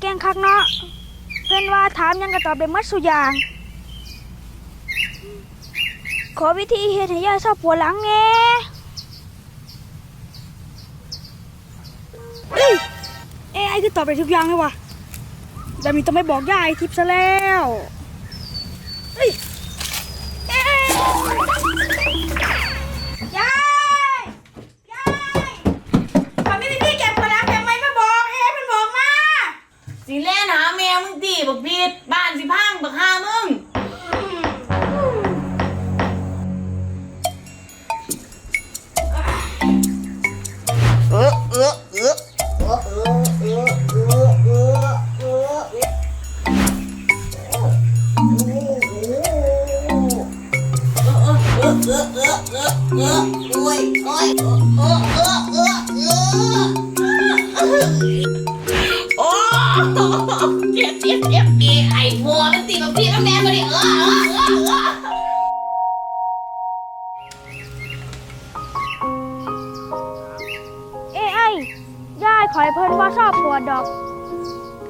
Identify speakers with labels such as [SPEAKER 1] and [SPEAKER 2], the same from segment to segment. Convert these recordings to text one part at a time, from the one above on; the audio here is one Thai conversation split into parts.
[SPEAKER 1] เก่งคักเนาะ เพื่อนว่าถามยังก็ตอบได้หมัดสุอย่าง ขอวิธีเฮ็ดให้ยายเศร้าปวดหลังแงเอ้ยไอ้คือตอบได้ทุกอย่างเลยวะแต่มีต้องไม่บอกยายทิพซะแล้ว
[SPEAKER 2] สิเล่นหาแมวมึงตีบักพีดบ้านสิพังบักฮามึง
[SPEAKER 3] เออเออเออเออเออเออเออเออเออ
[SPEAKER 2] โอ้เจ็บเจ็บเจ็บเอไอ้บัวมันตีบักพีดแล้วแมวมาดิเออเออเออเออ
[SPEAKER 1] เอ้ไอ้ยายขอยเพิ่นว่าชอบปวดดอก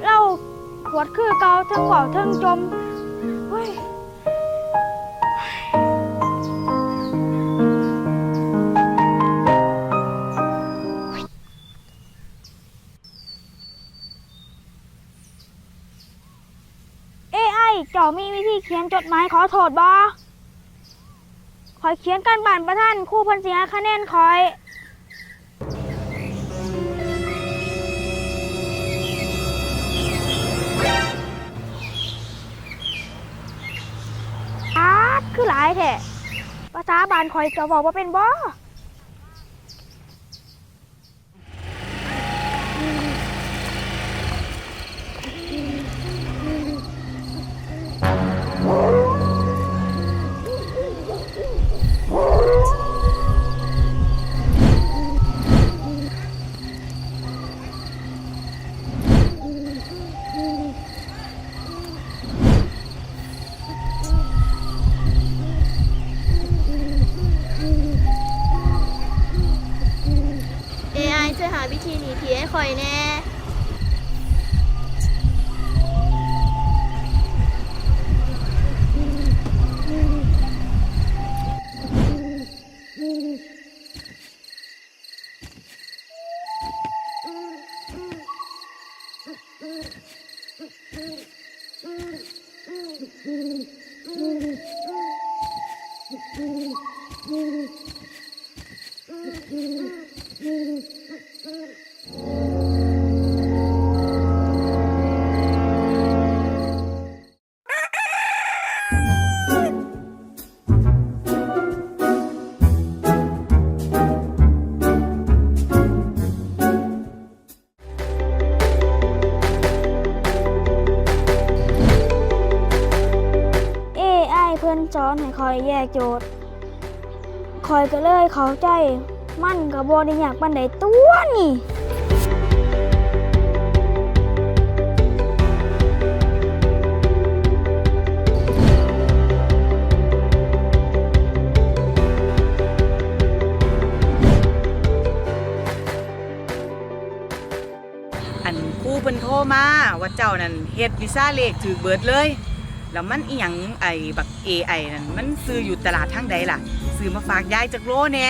[SPEAKER 1] เราปวดคือเกาเทั้งเบาเทั้งจมเฮ้ย เจ้ามีวิธีเขียนจดหมายขอโทษบ่ขอยเขียนกันบ้านประท่านคู่พิ่นสิให้คะแนนขอย อาดคือหลายแท้ภาษาบานคอยจะบอกว่าเป็นบ่
[SPEAKER 4] หาวิธีหนีผีให้คอยแน่
[SPEAKER 1] เอ้ไอ เพื่อนสอนให้คอยแยกโจทย์คอยก็เลยเข้าใจ มันก็บ่ได้ยากปานใดตัวนี่
[SPEAKER 2] อันคู่เพิ่นโทรมาว่าเจ้านั่นเฮ็ดวีซ่าเลขถือเบิดเลย แล้วมันอีหยังไอ้บัก AI นั่นมันซื้ออยู่ตลาดทางใดล่ะ ซื้อมาฝากยายจักโลแหน่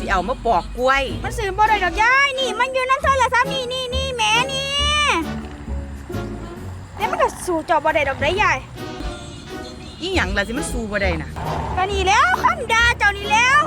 [SPEAKER 2] สิเอามาปอกกล้วย
[SPEAKER 1] มันสื่อบ่ได้ดอกยายนี่ มันอยู่น้ำโทรศัพท์นี่นี่นี่แหม่นี่แล้วมันก็สู่เจอบ่ได้ดอกได้ยาย
[SPEAKER 2] อีหยังล่ะสิมันสู้บ่ได้น่ะ
[SPEAKER 1] ก็นี่แล้วคำด่าเจ้านี่แล้ว